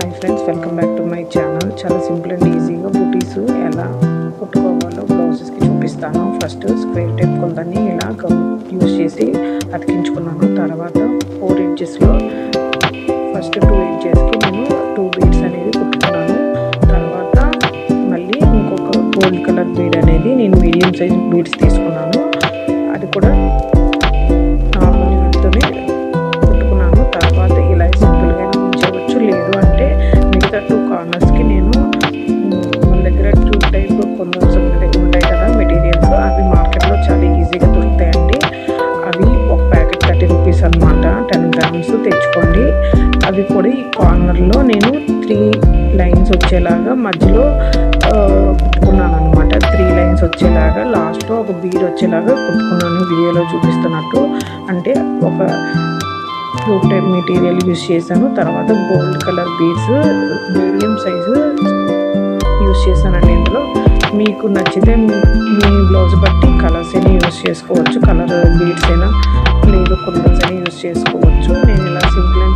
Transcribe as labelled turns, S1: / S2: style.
S1: Hi friends welcome back to my channel. చాలా simple and ఈజీగా బుటీస్ ఎలా కుట్టుకోవాలో బ్లౌజెస్కి చూపిస్తాను. ఫస్ట్ స్క్వేర్ టైప్ కొందని ఇలా గమ్ యూస్ చేసి అతికించుకున్నాను. తర్వాత ఫోర్ ఇంచెస్లో ఫస్ట్ టూ ఇంచెస్కి నేను టూ బీడ్స్ అనేది కుట్టుకున్నాను. తర్వాత మళ్ళీ ఇంకొక గోల్డ్ కలర్ బీడ్ అనేది నేను మీడియం సైజ్ బీడ్స్ తీసుకున్నాను. అది కూడా ఈజీగా దొరుకుతాయండి. అవి ఒక ప్యాకెట్ థర్టీ రూపీస్ అనమాట టెన్ గ్రామ్స్ తెచ్చుకోండి. అవి కూడా ఈ కార్నర్లో నేను త్రీ లైన్స్ వచ్చేలాగా మధ్యలో కుట్టుకున్నాను అనమాట త్రీ లైన్స్ వచ్చేలాగా లాస్ట్లో ఒక బీడ్ వచ్చేలాగా కుట్టుకున్నాను. వీడియోలో చూపిస్తున్నట్టు. అంటే ఒక ట్యూబ్ టైప్ మెటీరియల్ యూస్ చేశాను. తర్వాత gold colour beads medium size use చేశానండి ఇందులో. మీకు నచ్చితే మీ బ్లౌజ్ బట్టి కలర్స్ అయినా యూస్ చేసుకోవచ్చు? కలర్ బీడ్స్ అయినా లేదు కుండల్స్ అయినా యూస్ చేసుకోవచ్చు. నేను ఇలా సింపుల్